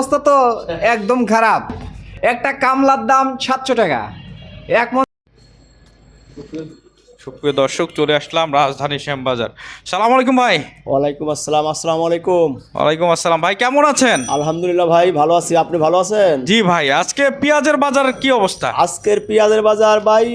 অবস্থা তো একদম খারাপ। একটা কামলার দাম সাতশো টাকা। এক মন সুপ্রিয় দর্শক চলে আসলাম রাজধানী শ্যামবাজার। সালাম আলাইকুম ভাই। ওয়ালাইকুম আসসালাম আসসালামু আলাইকুম। ওয়ালাইকুম আসসালাম। ভাই কেমন আছেন? আলহামদুলিল্লাহ ভাই ভালো আছি। আপনি ভালো আছেন? জি ভাই আজকে পেঁয়াজের বাজার কি অবস্থা? আজকের পেঁয়াজের বাজার ভাই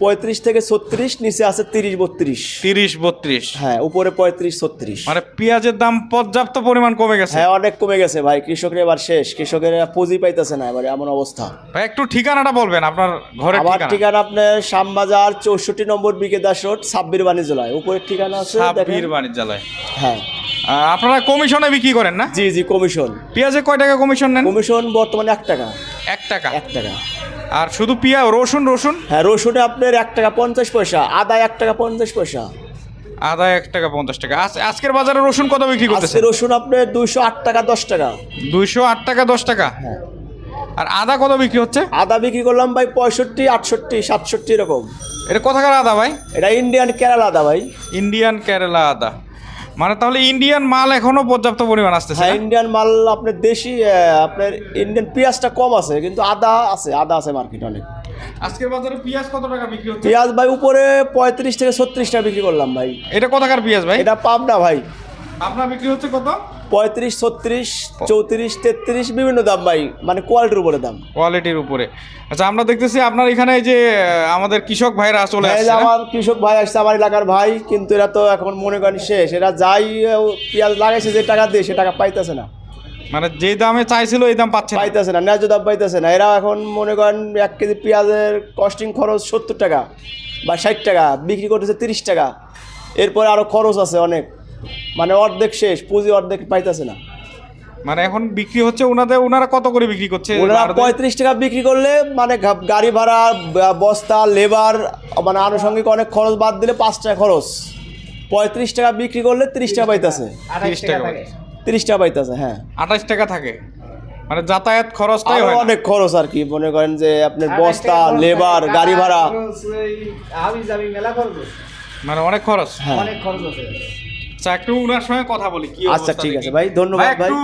পঁয়ত্রিশ থেকে ছত্রিশ নিচে আছে তিরিশ বত্রিশ। তিরিশ বত্রিশ। হ্যাঁ উপরে পঁয়ত্রিশ ছত্রিশ। মানে পেঁয়াজের দাম পর্যাপ্ত পরিমাণ কমে গেছে। হ্যাঁ অনেক কমে গেছে ভাই কৃষকের এবার শেষ। কৃষকের পুঁজি পাইতেছে না এবার এমন অবস্থা। ভাই একটু ঠিকানাটা বলবেন আপনার ঘরের আমার ঠিকানা। আপনার শ্যামবাজার চৌষট্টি নম্বর বিকেদাস রোড সাব্বির বাণিজ্যলয় উপরের ঠিকানা আছে সাব্বির বাণিজ্যালয় হ্যাঁ। আপনারা কমিশনে বিক্রি করেন না? জি জি কমিশন। পেঁয়াজে কয় টাকা কমিশন নেন? কমিশন বর্তমানে এক টাকা। এক টাকা। এক টাকা। আর শুধু পিয়া রসুন রসুন? হ্যাঁ রসুনে আপনার এক টাকা পঞ্চাশ পয়সা আদা এক টাকা পঞ্চাশ পয়সা। আদা এক টাকা পঞ্চাশ টাকা। আজ- আজকের বাজারে রসুন কত বিক্রি করতেছে রসুন আপনার দুইশো আট টাকা দশ টাকা। দুইশো আট টাকা দশ টাকা? হ্যাঁ। আর আদা কত বিক্রি হচ্ছে? আদা বিক্রি করলাম ভাই পঁয়ষট্টি আটষট্টি সাতষট্টি এরকম। এটা কোথাকার আদা ভাই? এটা ইন্ডিয়ান কেরালা আদা ভাই। ইন্ডিয়ান কেরালা আদা। মানে তাহলে ইন্ডিয়ান মাল এখনও পর্যাপ্ত পরিমাণ আসতেছে হ্যাঁ ইন্ডিয়ান মাল আপনার দেশি আপনার ইন্ডিয়ান পেঁয়াজটা কম আছে কিন্তু আদা আছে আদা আছে মার্কেট অনেক। আজকের বাজারে পেঁয়াজ কত টাকা বিক্রি হচ্ছে? পেঁয়াজ ভাই উপরে পঁয়ত্রিশ থেকে ছত্রিশ টাকা বিক্রি করলাম ভাই। এটা কোথাকার পেঁয়াজ ভাই? এটা পাবনা ভাই। আপনার বিক্রি হচ্ছে কত? পঁয়ত্রিশ ছত্রিশ চৌত্রিশ তেত্রিশ বিভিন্ন দাম ভাই মানে কোয়ালিটির উপরে দাম। কোয়ালিটির উপরে। আচ্ছা আমরা দেখতেছি আপনার এখানে এই যে আমাদের কৃষক ভাইরা চলে হ্যাঁ, আসছে। আমার কৃষক ভাই আসছে আমার এলাকার ভাই কিন্তু এরা তো এখন মনে করেন শেষ। এরা যাই পেঁয়াজ লাগাইছে যে টাকা দিয়ে সে টাকা পাইতেছে না। মানে যে দামে চাইছিল এই দাম পাচ্ছে পাইতেছে না ন্যায্য দাম পাইতেছে না। এরা এখন মনে করেন এক কেজি পেঁয়াজের কস্টিং খরচ সত্তর টাকা বা ষাট টাকা বিক্রি করতেছে তিরিশ টাকা। এরপরে আরও খরচ আছে অনেক। মানে অর্ধেক শেষ পুঁজি অর্ধেক পাইতেছে না। মানে এখন বিক্রি হচ্ছে ওনাদের ওনারা কত করে বিক্রি করছে ওনারা পঁয়ত্রিশ টাকা বিক্রি করলে মানে গাড়ি ভাড়া বস্তা লেবার মানে আনুষঙ্গিক অনেক খরচ বাদ দিলে পাঁচ টাকা খরচ। পঁয়ত্রিশ টাকা বিক্রি করলে তিরিশ টাকা পাইতেছে। তিরিশ টাকা তিরিশ টাকা পাইতেছে হ্যাঁ। আঠাশ টাকা থাকে। মানে যাতায়াত খরচটাই হয় অনেক খরচ আর কি মনে করেন যে আপনার বস্তা লেবার গাড়ি ভাড়া। আমি যাবি মেলা করব মানে অনেক খরচ। হ্যাঁ। অনেক খরচ আছে। আচ্ছা একটু উনার সঙ্গে কথা বলি কি আচ্ছা ঠিক আছে ভাই ধন্যবাদ ভাই একটু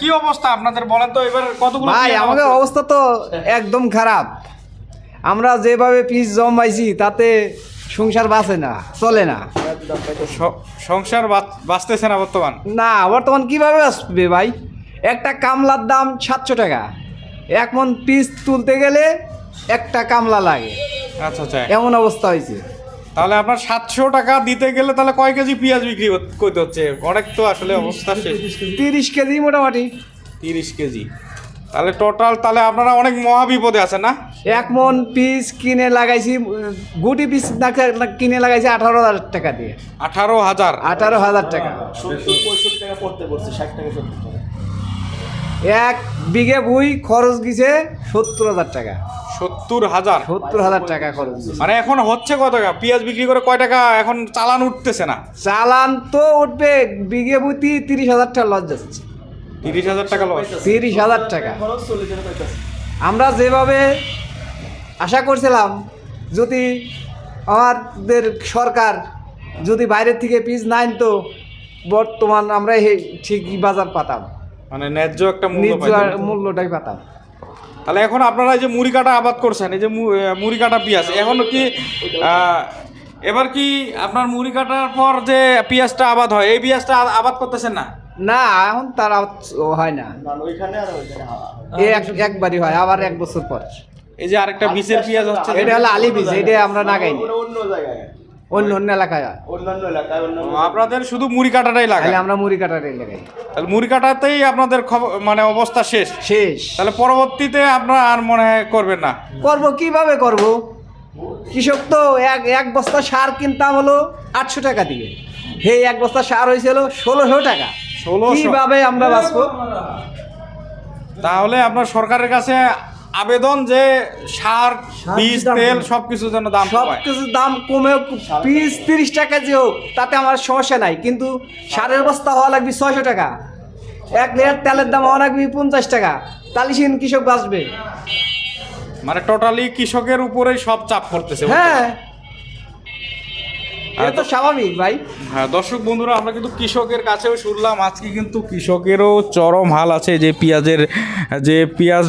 কি অবস্থা? আপনাদের বলেন তো এবার কতগুলো ভাই আমাদের অবস্থা? তো একদম খারাপ। আমরা যেভাবে পিস জমাইছি তাতে সংসার বাঁচে না চলে না। সংসার বাঁচতেছে না বর্তমান? না বর্তমান কীভাবে আসবে ভাই? একটা কামলার দাম সাতশো টাকা। এক মন পিস তুলতে গেলে একটা কামলা লাগে। আচ্ছা আচ্ছা। এমন অবস্থা হয়েছে। তাহলে আপনার সাতশো টাকা দিতে গেলে তাহলে কয় কেজি পেঁয়াজ বিক্রি করতে হচ্ছে? অনেক তো আসলে অবস্থা শেষ। তিরিশ কেজি মোটামুটি। তিরিশ কেজি। তাহলে টোটাল তাহলে আপনারা অনেক মহা বিপদে আছেন না? এক মন পিস কিনে লাগাইছি গুটি পিস না কিনে লাগাইছি আঠারো হাজার টাকা দিয়ে। আঠারো হাজার। আঠারো হাজার টাকা। সত্তর পঁয়ষট্টি টাকা পড়তে পড়ছে ষাট টাকা সত্তর টাকা। এক বিঘে বই খরচ গেছে সত্তর হাজার টাকা। সত্তর হাজার? সত্তর হাজার টাকা খরচ মানে এখন হচ্ছে কত টাকা? পেঁয়াজ বিক্রি করে কয় টাকা? এখন চালান উঠতেছে না। চালান তো উঠবে বিঘে বুতি তিরিশ হাজার টাকা লস যাচ্ছে। তিরিশ হাজার টাকা লস? তিরিশ হাজার টাকা। আমরা যেভাবে আশা করছিলাম যদি আমাদের সরকার যদি বাইরের থেকে পিস নাই তো বর্তমান আমরা এই ঠিকই বাজার পাতাম। মানে ন্যায্য একটা মূল্য নিজ পাইতেন। মূল্যটাই পাতাম। তাহলে এখন আপনারা এই যে মুড়ি কাটা আবাদ করছেন এই যে মুড়ি কাটা পেঁয়াজ এখন কি আহ, এবার কি আপনার মুড়ি কাটার পর যে পেঁয়াজটা আবাদ হয় এই পেঁয়াজটা আবাদ করতেছেন না? না এখন তার আর হয় না। না আর একবারই হয় আবার এক বছর পর। এই যে আরেকটা বীজের পেঁয়াজ হচ্ছে এটা হলো আলি বীজ এটা আমরা নাগাইনি ওটা অন্য জায়গায়। অন্য অন্য এলাকায় অন্যান্য এলাকায় আপনাদের শুধু মুড়ি কাটাটাই লাগে? তাহলে আমরা মুড়ি কাটার লাগাই। তাহলে মুড়ি কাটাতেই আপনাদের খবর মানে অবস্থা শেষ? শেষ। তাহলে পরবর্তীতে আপনারা আর মনে হয় করবেন না? করব কীভাবে করব? কৃষক তো এক এক বস্তা সার কিনতাম হলো আটশো টাকা দিয়ে। হে এক বস্তা সার হয়েছিল ষোলোশো টাকা। 1600 কীভাবে আমরা বাঁচবো? তাহলে আপনার সরকারের কাছে আবেদন যে সার বীজ তেল। সবকিছু যেন দাম সব কমায়। কিছু দাম কমে? পিস তিরিশ টাকা যে হোক তাতে আমার সমস্যা নাই। কিন্তু সারের বস্তা হওয়া লাগবে ছয়শো টাকা। এক লিটার তেলের দাম হওয়া লাগবে পঞ্চাশ টাকা। তাহলে সেদিন কৃষক বাঁচবে। মানে টোটালি কৃষকের উপরেই সব চাপ পড়তেছে হ্যাঁ। এটা তো স্বাভাবিক ভাই। হ্যাঁ দর্শক বন্ধুরা আমরা কিন্তু কৃষকের কাছেও শুনলাম। আজকে কিন্তু কৃষকেরও চরম হাল আছে যে পেঁয়াজের যে পেঁয়াজ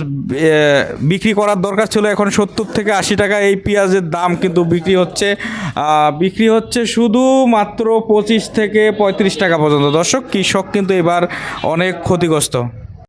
বিক্রি করার দরকার ছিল এখন সত্তর থেকে আশি টাকা। এই পেঁয়াজের দাম কিন্তু বিক্রি হচ্ছে বিক্রি হচ্ছে শুধু মাত্র পঁচিশ থেকে পঁয়ত্রিশ টাকা পর্যন্ত। দর্শক কৃষক কিন্তু এবার অনেক ক্ষতিগ্রস্ত।